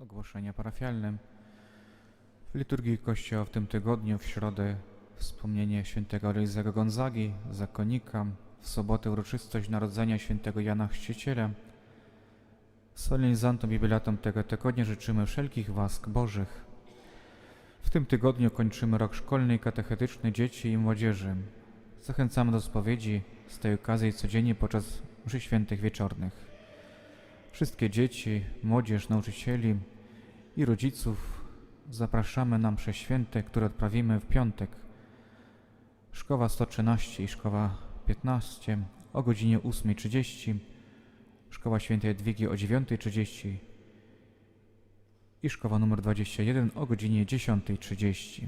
Ogłoszenia parafialne. W liturgii Kościoła w tym tygodniu, w środę wspomnienie świętego Elizego Gonzagi, zakonnika, w sobotę uroczystość narodzenia świętego Jana Chrzciciela. Solenizantom i jubilatom tego tygodnia życzymy wszelkich łask Bożych. W tym tygodniu kończymy rok szkolny i katechetyczny dzieci i młodzieży. Zachęcamy do spowiedzi z tej okazji codziennie podczas mszy świętych wieczornych. Wszystkie dzieci, młodzież, nauczycieli i rodziców zapraszamy na msze święte, które odprawimy w piątek. Szkoła 113 i szkoła 15 o godzinie 8.30, szkoła świętej Edwigi o 9.30 i szkoła numer 21 o godzinie 10.30.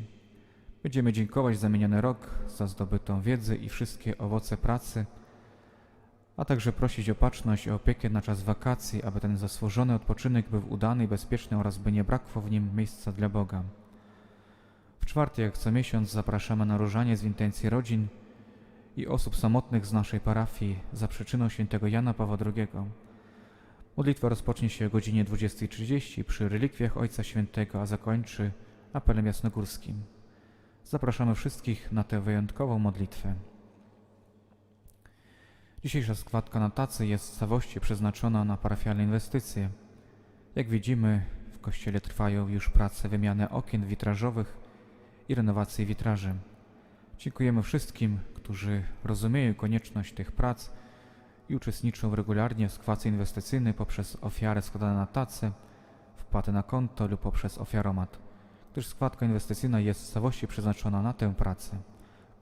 Będziemy dziękować za miniony rok, za zdobytą wiedzę i wszystkie owoce pracy, a także prosić o baczność i opiekę na czas wakacji, aby ten zasłużony odpoczynek był udany i bezpieczny oraz by nie brakło w nim miejsca dla Boga. W czwartek, jak co miesiąc, zapraszamy na różanie z intencji rodzin i osób samotnych z naszej parafii za przyczyną świętego Jana Pawła II. Modlitwa rozpocznie się o godzinie 20.30 przy relikwiach Ojca Świętego, a zakończy apelem jasnogórskim. Zapraszamy wszystkich na tę wyjątkową modlitwę. Dzisiejsza składka na tacy jest w całości przeznaczona na parafialne inwestycje. Jak widzimy, w kościele trwają już prace wymiany okien witrażowych i renowacji witraży. Dziękujemy wszystkim, którzy rozumieją konieczność tych prac i uczestniczą regularnie w składce inwestycyjnej poprzez ofiary składane na tacy, wpłaty na konto lub poprzez ofiaromat, gdyż składka inwestycyjna jest w całości przeznaczona na tę pracę.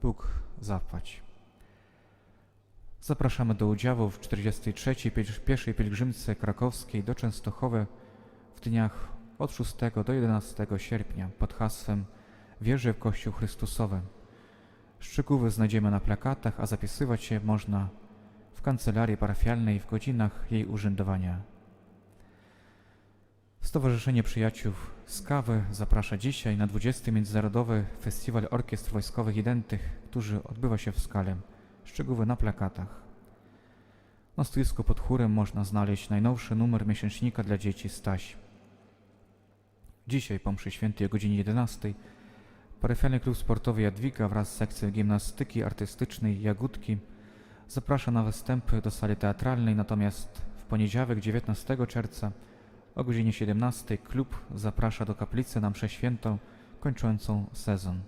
Bóg zapłać. Zapraszamy do udziału w 43. piel- pierwszej pielgrzymce krakowskiej do Częstochowy w dniach od 6 do 11 sierpnia pod hasłem Wierzę w Kościół Chrystusowy. Szczegóły znajdziemy na plakatach, a zapisywać się można w kancelarii parafialnej w godzinach jej urzędowania. Stowarzyszenie Przyjaciół z Kawy zaprasza dzisiaj na 20. Międzynarodowy Festiwal Orkiestr Wojskowych i Dętych, który odbywa się w Skale. Szczegóły na plakatach. Na stoisku pod chórem można znaleźć najnowszy numer miesięcznika dla dzieci Staś. Dzisiaj po mszy świętej o godzinie 11 Parafialny Klub Sportowy Jadwiga wraz z sekcją gimnastyki artystycznej Jagódki zaprasza na występy do sali teatralnej, natomiast w poniedziałek 19 czerwca o godzinie 17 klub zaprasza do kaplicy na mszę świętą kończącą sezon.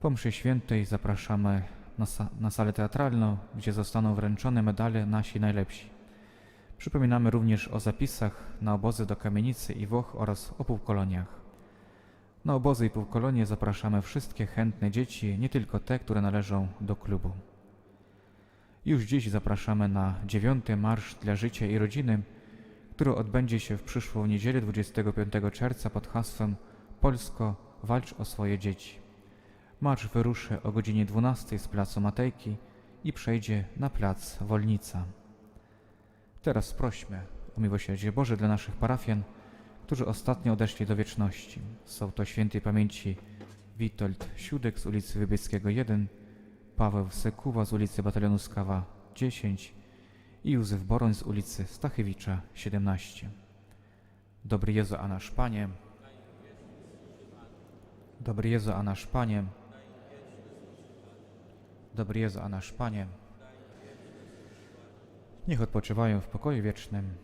Po mszy świętej zapraszamy na, sa- na salę teatralną, gdzie zostaną wręczone medale nasi najlepsi. Przypominamy również o zapisach na obozy do kamienicy i Włoch oraz o półkoloniach. Na obozy i półkolonie zapraszamy wszystkie chętne dzieci, nie tylko te, które należą do klubu. Już dziś zapraszamy na dziewiąty Marsz dla Życia i Rodziny, który odbędzie się w przyszłą niedzielę 25 czerwca pod hasłem Polsko walcz o swoje dzieci. Marsz wyruszy o godzinie 12 z placu Matejki i przejdzie na plac Wolnica. Teraz prośmy o miłosierdzie Boże dla naszych parafian, którzy ostatnio odeszli do wieczności. Są to świętej pamięci Witold Siódek z ulicy Wybieskiego 1, Paweł Sekuwa z ulicy Batalionu Skawa 10 i Józef Boroń z ulicy Stachewicza 17. Dobry Jezu, a nasz Panie. Dobry Jezu, a nasz Panie. Dobry Jezu, a nasz Panie. Niech odpoczywają w pokoju wiecznym.